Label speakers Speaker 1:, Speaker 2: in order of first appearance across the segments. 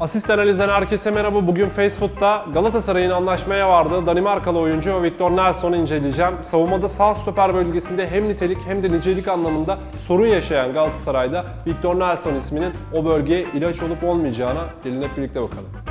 Speaker 1: Asist analizden herkese merhaba. Bugün Facebook'ta Galatasaray'ın anlaşmaya vardığı Danimarkalı oyuncu Victor Nelson'u inceleyeceğim. Savunmada sağ stoper bölgesinde hem nitelik hem de nicelik anlamında sorun yaşayan Galatasaray'da Victor Nelson isminin o bölgeye ilaç olup olmayacağına gelin hep birlikte bakalım.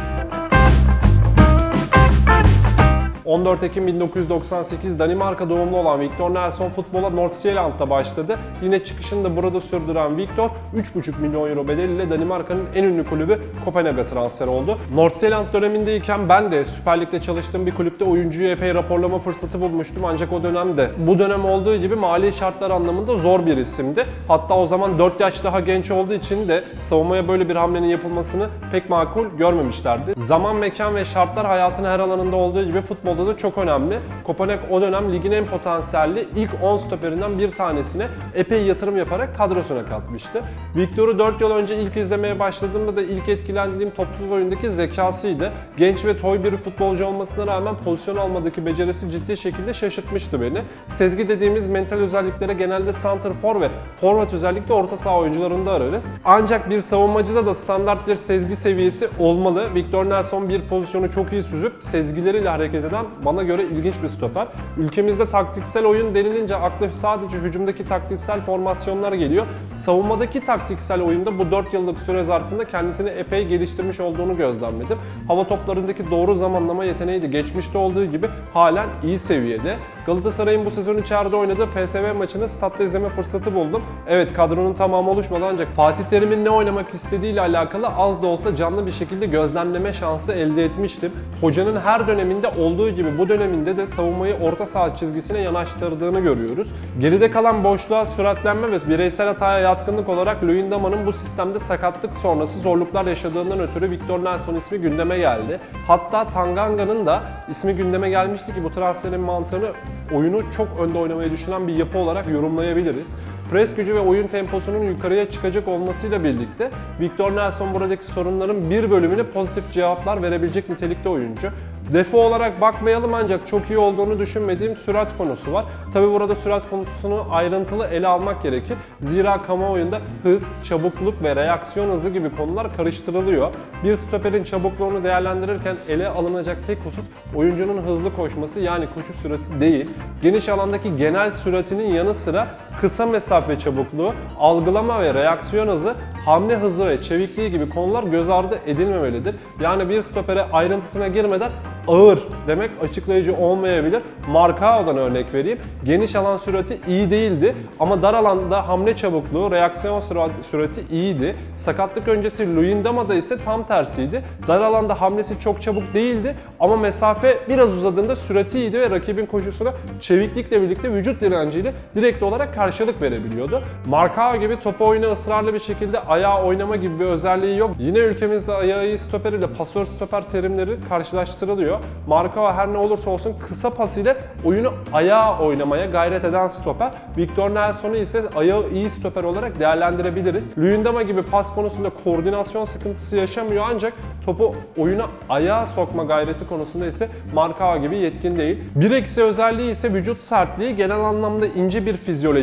Speaker 1: 14 Ekim 1998 Danimarka doğumlu olan Victor Nelson futbola Nordsjælland'da başladı. Yine çıkışını da burada sürdüren Victor 3,5 milyon euro bedeliyle Danimarka'nın en ünlü kulübü Kopenhag'a transfer oldu. Nordsjælland dönemindeyken ben de Süper Lig'de çalıştığım bir kulüpte oyuncuyu epey raporlama fırsatı bulmuştum. Ancak o dönemde bu dönem olduğu gibi mali şartlar anlamında zor bir isimdi. Hatta o zaman 4 yaş daha genç olduğu için de savunmaya böyle bir hamlenin yapılmasını pek makul görmemişlerdi. Zaman, mekan ve şartlar hayatın her alanında olduğu gibi futbolda da çok önemli. Kopenhag o dönem ligin en potansiyelli ilk 10 stoperinden bir tanesine epey yatırım yaparak kadrosuna katmıştı. Victor'u 4 yıl önce ilk izlemeye başladığımda da ilk etkilendiğim topsuz oyundaki zekasıydı. Genç ve toy bir futbolcu olmasına rağmen pozisyon almadaki becerisi ciddi şekilde şaşırtmıştı beni. Sezgi dediğimiz mental özelliklere genelde center for ve forvet özellikle orta saha oyuncularında ararız. Ancak bir savunmacıda da standart bir sezgi seviyesi olmalı. Victor Nelson bir pozisyonu çok iyi süzüp sezgileriyle hareket eden bana göre ilginç bir stoper. Ülkemizde taktiksel oyun denilince akla sadece hücumdaki taktiksel formasyonlar geliyor. Savunmadaki taktiksel oyunda bu 4 yıllık süre zarfında kendisini epey geliştirmiş olduğunu gözlemledim. Hava toplarındaki doğru zamanlama yeteneği de geçmişte olduğu gibi halen iyi seviyede. Galatasaray'ın bu sezon içeride oynadığı PSV maçını statta izleme fırsatı buldum. Evet kadronun tamamı oluşmadı ancak Fatih Terim'in ne oynamak istediğiyle alakalı az da olsa canlı bir şekilde gözlemleme şansı elde etmiştim. Hocanın her döneminde olduğu gibi bu döneminde de savunmayı orta saha çizgisine yanaştırdığını görüyoruz. Geride kalan boşluğa süratlenme ve bireysel hataya yatkınlık olarak Luyendama'nın bu sistemde sakatlık sonrası zorluklar yaşadığından ötürü Victor Nelson ismi gündeme geldi. Hatta Tanganga'nın da ismi gündeme gelmişti ki bu transferin mantığını oyunu çok önde oynamayı düşünen bir yapı olarak yorumlayabiliriz. Pres gücü ve oyun temposunun yukarıya çıkacak olmasıyla birlikte Victor Nelson buradaki sorunların bir bölümüne pozitif cevaplar verebilecek nitelikte oyuncu. Defo olarak bakmayalım ancak çok iyi olduğunu düşünmediğim sürat konusu var. Tabi burada sürat konusunu ayrıntılı ele almak gerekir. Zira kamuoyunda hız, çabukluk ve reaksiyon hızı gibi konular karıştırılıyor. Bir stoperin çabukluğunu değerlendirirken ele alınacak tek husus oyuncunun hızlı koşması yani koşu sürati değil. Geniş alandaki genel süratinin yanı sıra kısa mesafe çabukluğu, algılama ve reaksiyon hızı, hamle hızı ve çevikliği gibi konular göz ardı edilmemelidir. Yani bir stopere ayrıntısına girmeden ağır demek açıklayıcı olmayabilir. Markao'dan örnek vereyim. Geniş alan sürati iyi değildi ama dar alanda hamle çabukluğu, reaksiyon sürati, iyiydi. Sakatlık öncesi Luyendama'da ise tam tersiydi. Dar alanda hamlesi çok çabuk değildi ama mesafe biraz uzadığında sürati iyiydi ve rakibin koşusuna çeviklikle birlikte vücut direnciyle direkt olarak karşılık verebiliyordu. Markao gibi topu oyuna ısrarlı bir şekilde ayağa oynama gibi bir özelliği yok. Yine ülkemizde ayağı iyi stoper ile pasör stoper terimleri karşılaştırılıyor. Markao her ne olursa olsun kısa pas ile oyunu ayağa oynamaya gayret eden stoper. Victor Nelson'u ise ayağı iyi stoper olarak değerlendirebiliriz. Luyendama gibi pas konusunda koordinasyon sıkıntısı yaşamıyor ancak topu oyuna ayağa sokma gayreti konusunda ise Markao gibi yetkin değil. Bir eksi özelliği ise vücut sertliği genel anlamda ince bir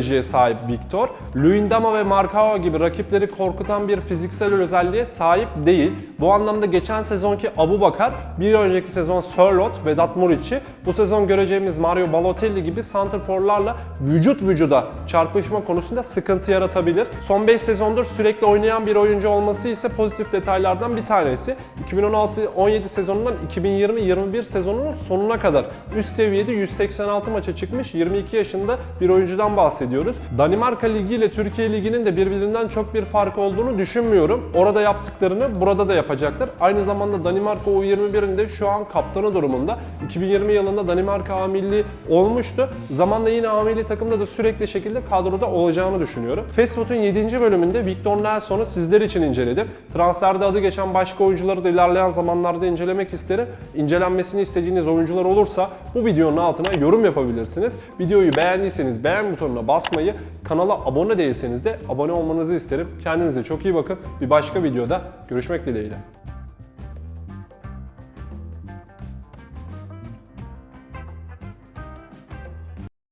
Speaker 1: fizyolojiye sahip Victor. Luyendama ve Markao gibi rakipleri korkutan bir fiziksel özelliğe sahip değil. Bu anlamda geçen sezonki Abu Bakar, bir önceki sezon Sörloth, Vedat Muriç'i, bu sezon göreceğimiz Mario Balotelli gibi santrforlarla vücut vücuda çarpışma konusunda sıkıntı yaratabilir. Son 5 sezondur sürekli oynayan bir oyuncu olması ise pozitif detaylardan bir tanesi. 2016-17 sezonundan 2020-21 sezonunun sonuna kadar üst seviyede 186 maça çıkmış 22 yaşında bir oyuncudan bahsediyoruz. Danimarka Ligi ile Türkiye Ligi'nin de birbirinden çok bir fark olduğunu düşünmüyorum. Orada yaptıklarını burada da yapacaktır. Aynı zamanda Danimarka U21'in de şu an kaptanı durumunda. 2020 yılında Danimarka A milli olmuştu. Zamanla yine A milli takımda da sürekli şekilde kadroda olacağını düşünüyorum. Fast Food'un 7. bölümünde Victor Nelson'u sizler için inceledim. Transferde adı geçen başka oyuncuları da ilerleyen zamanlarda incelemek isterim. İncelenmesini istediğiniz oyuncular olursa bu videonun altına yorum yapabilirsiniz. Videoyu beğendiyseniz beğen butonuna basmayı, kanala abone değilseniz de abone olmanızı isterim. Kendinize çok iyi bakın. Bir başka videoda görüşmek dileğiyle.